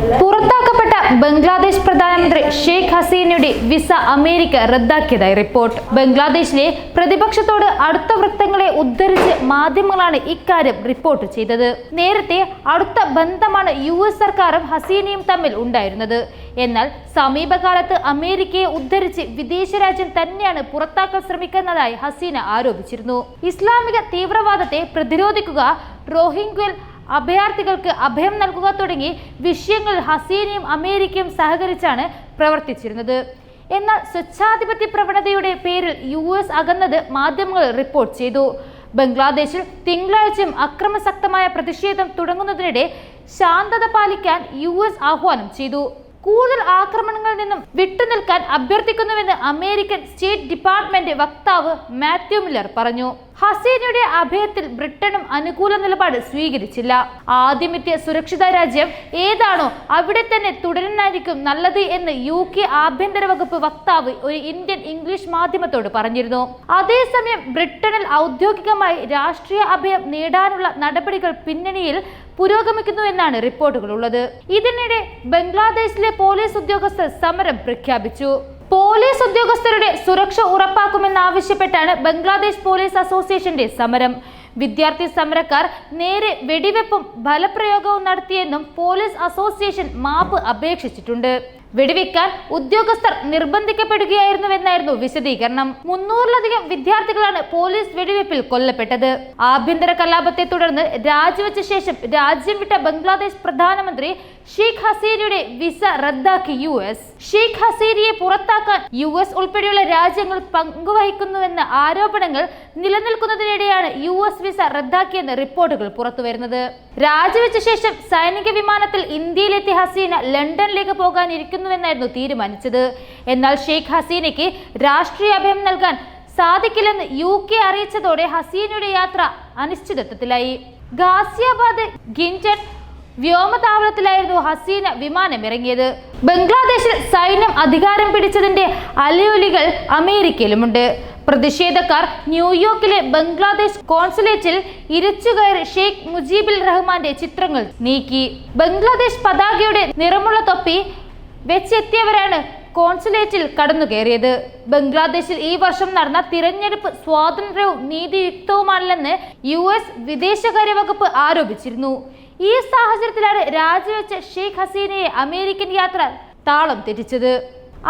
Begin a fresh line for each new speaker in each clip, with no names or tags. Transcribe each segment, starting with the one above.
പുറത്താക്കപ്പെട്ട ബംഗ്ലാദേശ് പ്രധാനമന്ത്രി ഷെയ്ഖ് ഹസീനയുടെ visa America റദ്ദാക്കിയതായി റിപ്പോർട്ട്. ബംഗ്ലാദേശിലെ പ്രതിപക്ഷത്തോട് അടുത്ത വൃത്തങ്ങളെ ഉദ്ധരിച്ച് മാധ്യമങ്ങളാണ് ഇക്കാര്യം റിപ്പോർട്ട് ചെയ്തത്. നേരത്തെ അടുത്ത ബന്ധമാണ് യു എസ് സർക്കാരും ഹസീനയും തമ്മിൽ ഉണ്ടായിരുന്നത്. എന്നാൽ സമീപകാലത്ത് അമേരിക്കയെ ഉദ്ധരിച്ച് വിദേശ രാജ്യം തന്നെയാണ് പുറത്താക്കാൻ ശ്രമിക്കുന്നതായി ഹസീന ആരോപിച്ചിരുന്നു. ഇസ്ലാമിക തീവ്രവാദത്തെ പ്രതിരോധിക്കുക റോഹിംഗ്വൽ അഭയാർത്ഥികൾക്ക് അഭയം നൽകുക തുടങ്ങി വിഷയങ്ങൾ ഹസീനയും അമേരിക്കയും സഹകരിച്ചാണ് പ്രവർത്തിച്ചിരുന്നത്. എന്നാൽ സ്വച്ഛാധിപത്യ പ്രവണതയുടെ പേരിൽ യു എസ് അകന്നത് മാധ്യമങ്ങൾ റിപ്പോർട്ട് ചെയ്തു. ബംഗ്ലാദേശിൽ തിങ്കളാഴ്ചയും അക്രമശക്തമായ പ്രതിഷേധം തുടങ്ങുന്നതിനിടെ ശാന്തത പാലിക്കാൻ യു എസ് ആഹ്വാനം ചെയ്തു. കൂടുതൽ ആക്രമണങ്ങളിൽ നിന്നും വിട്ടുനിൽക്കാൻ അഭ്യർത്ഥിക്കുന്നുവെന്ന് അമേരിക്കൻ സ്റ്റേറ്റ് ഡിപ്പാർട്ട്മെന്റ് വക്താവ് മാത്യു മില്ലർ പറഞ്ഞു. ഹസീനയുടെ അഭയത്തിൽ ബ്രിട്ടനും അനുകൂല നിലപാട് സ്വീകരിച്ചില്ല. ആദ്യമെത്തിയ സുരക്ഷിത രാജ്യം ഏതാണോ അവിടെ തന്നെ തുടരാനായിരിക്കും നല്ലത് എന്ന് യു കെ ആഭ്യന്തര വകുപ്പ് വക്താവ് ഒരു ഇന്ത്യൻ ഇംഗ്ലീഷ് മാധ്യമത്തോട് പറഞ്ഞിരുന്നു. അതേസമയം ബ്രിട്ടനിൽ ഔദ്യോഗികമായി രാഷ്ട്രീയ അഭയം നേടാനുള്ള നടപടികൾ പിന്നണിയിൽ പുരോഗമിക്കുന്നു എന്നാണ് റിപ്പോർട്ടുകൾ ഉള്ളത് ഇതിനിടെ ബംഗ്ലാദേശിലെ പോലീസ് ഉദ്യോഗസ്ഥർ സമരം പ്രഖ്യാപിച്ചു. പോലീസ് ഉദ്യോഗസ്ഥരുടെ സുരക്ഷ ഉറപ്പാക്കുമെന്നാവശ്യപ്പെട്ടാണ് ബംഗ്ലാദേശ് പോലീസ് അസോസിയേഷന്റെ സമരം. വിദ്യാർത്ഥി സമരക്കാർ നേരെ വെടിവെപ്പും ഫലപ്രയോഗവും നടത്തിയെന്നും പോലീസ് അസോസിയേഷൻ മാപ്പ് അപേക്ഷിച്ചിട്ടുണ്ട്. വെടിവെക്കാൻ ഉദ്യോഗസ്ഥർ നിർബന്ധിക്കപ്പെടുകയായിരുന്നുവെന്നായിരുന്നു വിശദീകരണം. മുന്നൂറിലധികം വിദ്യാർത്ഥികളാണ് പോലീസ് വെടിവെപ്പിൽ കൊല്ലപ്പെട്ടത്. ആഭ്യന്തര കലാപത്തെ തുടർന്ന് രാജിവെച്ച ശേഷം രാജ്യം വിട്ട ബംഗ്ലാദേശ് പ്രധാനമന്ത്രി ഷെയ്ഖ് ഹസീനയുടെ വിസ റദ്ദാക്കി യു എസ്. ഷെയ്ഖ് ഹസീനയെ പുറത്താക്കാൻ യു എസ് ഉൾപ്പെടെയുള്ള രാജ്യങ്ങൾ പങ്കുവഹിക്കുന്നുവെന്ന ആരോപണങ്ങൾ നിലനിൽക്കുന്നതിനിടെയാണ് യു എസ് വിസ റദ്ദാക്കിയെന്ന് റിപ്പോർട്ടുകൾ പുറത്തുവരുന്നത്. രാജിവെച്ച ശേഷം സൈനിക വിമാനത്തിൽ ഇന്ത്യയിലെത്തിയ ഹസീന ലണ്ടനിലേക്ക് പോകാനിരിക്കുന്നുവെന്നായിരുന്നു തീരുമാനിച്ചത്. എന്നാൽ ഷെയ്ഖ് ഹസീനയ്ക്ക് രാഷ്ട്രീയ അഭയം നൽകാൻ സാധിക്കില്ലെന്ന് യു കെ അറിയിച്ചതോടെ ഹസീനയുടെ യാത്ര അനിശ്ചിതത്വത്തിലായി. ഗാസിയാബാദ് ഗിൻജൻ വ്യോമതാവളത്തിലായിരുന്നു ഹസീന വിമാനമിറങ്ങിയത്. ബംഗ്ലാദേശിൽ സൈന്യം അധികാരം പിടിച്ചതിന്റെ അലയൊലികൾ അമേരിക്കയിലുമുണ്ട്. പ്രതിഷേധക്കാർ ന്യൂയോർക്കിലെ ബംഗ്ലാദേശ് കോൺസുലേറ്റിൽ ഇരച്ചുകയറി ഷെയ്ഖ് മുജീബുൽ റഹ്മാന്റെ ചിത്രങ്ങൾ നീക്കി. ബംഗ്ലാദേശ് പതാകയുടെ നിറമുള്ള തൊപ്പി വെച്ചെത്തിയവരാണ് കോൺസുലേറ്റിൽ കടന്നു കയറിയത് ബംഗ്ലാദേശിൽ ഈ വർഷം നടന്ന തിരഞ്ഞെടുപ്പ് സ്വാതന്ത്ര്യവും നീതിയുക്തവുമല്ലെന്ന് യു എസ് വിദേശകാര്യ വകുപ്പ് ആരോപിച്ചിരുന്നു. ഈ സാഹചര്യത്തിലാണ് രാജിവെച്ച ഷെയ്ഖ് ഹസീനയെ അമേരിക്കൻ യാത്ര താളം തെറ്റിച്ചത്.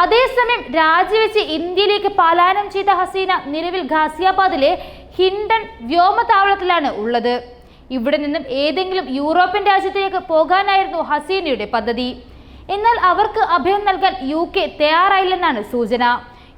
അതേസമയം രാജിവെച്ച് ഇന്ത്യയിലേക്ക് പലായനം ചെയ്ത ഹസീന നിലവിൽ ഗാസിയാബാദിലെ ഹിൻഡൺ വ്യോമതാവളത്തിലാണ് ഉള്ളത്. ഇവിടെ നിന്നും ഏതെങ്കിലും യൂറോപ്യൻ രാജ്യത്തേക്ക് പോകാനായിരുന്നു ഹസീനയുടെ പദ്ധതി. എന്നാൽ അവർക്ക് അഭയം നൽകാൻ യു കെ തയ്യാറായില്ലെന്നാണ് സൂചന.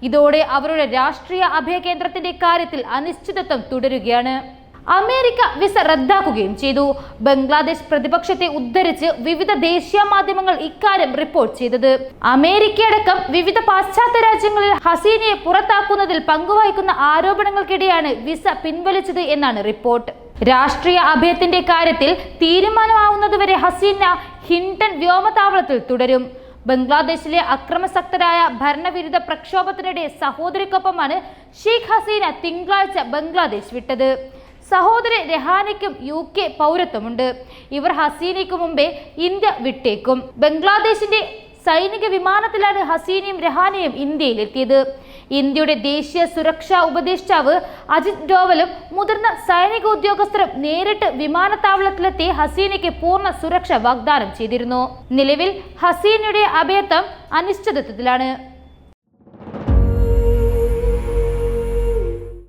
ഇതോടെ അവരുടെ രാഷ്ട്രീയ അഭയ കേന്ദ്രത്തിന്റെ കാര്യത്തിൽ അനിശ്ചിതത്വം തുടരുകയാണ്. അമേരിക്ക വിസ റദ്ദാക്കുകയും ചെയ്തു. ബംഗ്ലാദേശ് പ്രതിപക്ഷത്തെ ഉദ്ധരിച്ച് വിവിധ ദേശീയ മാധ്യമങ്ങൾ ഇക്കാര്യം റിപ്പോർട്ട് ചെയ്തത്. അമേരിക്കയടക്കം വിവിധ പാശ്ചാത്യ രാജ്യങ്ങളിൽ ഹസീനയെ പുറത്താക്കുന്നതിൽ പങ്കുവഹിക്കുന്ന ആരോപണങ്ങൾക്കിടെയാണ് വിസ പിൻവലിച്ചത് എന്നാണ് റിപ്പോർട്ട്. രാഷ്ട്രീയ അഭയത്തിന്റെ കാര്യത്തിൽ തീരുമാനമാവുന്നതുവരെ ഹസീന ഹിൻഡൻ വ്യോമതാവളത്തിൽ തുടരും. ബംഗ്ലാദേശിലെ അക്രമസക്തരായ ഭരണവിരുദ്ധ പ്രക്ഷോഭത്തിനിടെ സഹോദരിക്കൊപ്പമാണ് ഷെയ്ഖ് ഹസീന തിങ്കളാഴ്ച ബംഗ്ലാദേശ് വിട്ടത്. സഹോദരി രഹാനയ്ക്കും യു കെ പൗരത്വമുണ്ട്. ഇവർ ഹസീനയ്ക്ക് മുമ്പേ ഇന്ത്യ വിട്ടേക്കും. ബംഗ്ലാദേശിന്റെ സൈനിക വിമാനത്തിലാണ് ഹസീനയും രഹാനയും ഇന്ത്യയിലെത്തിയത്. ഇന്ത്യയുടെ ദേശീയ സുരക്ഷാ ഉപദേഷ്ടാവ് അജിത് ഡോവലും മുതിർന്ന സൈനിക ഉദ്യോഗസ്ഥരും നേരിട്ട് വിമാനത്താവളത്തിലെത്തി ഹസീനയ്ക്ക് പൂർണ സുരക്ഷ വാഗ്ദാനം ചെയ്തിരുന്നു. നിലവിൽ ഹസീനയുടെ അഭയത്വം അനിശ്ചിതത്വത്തിലാണ്.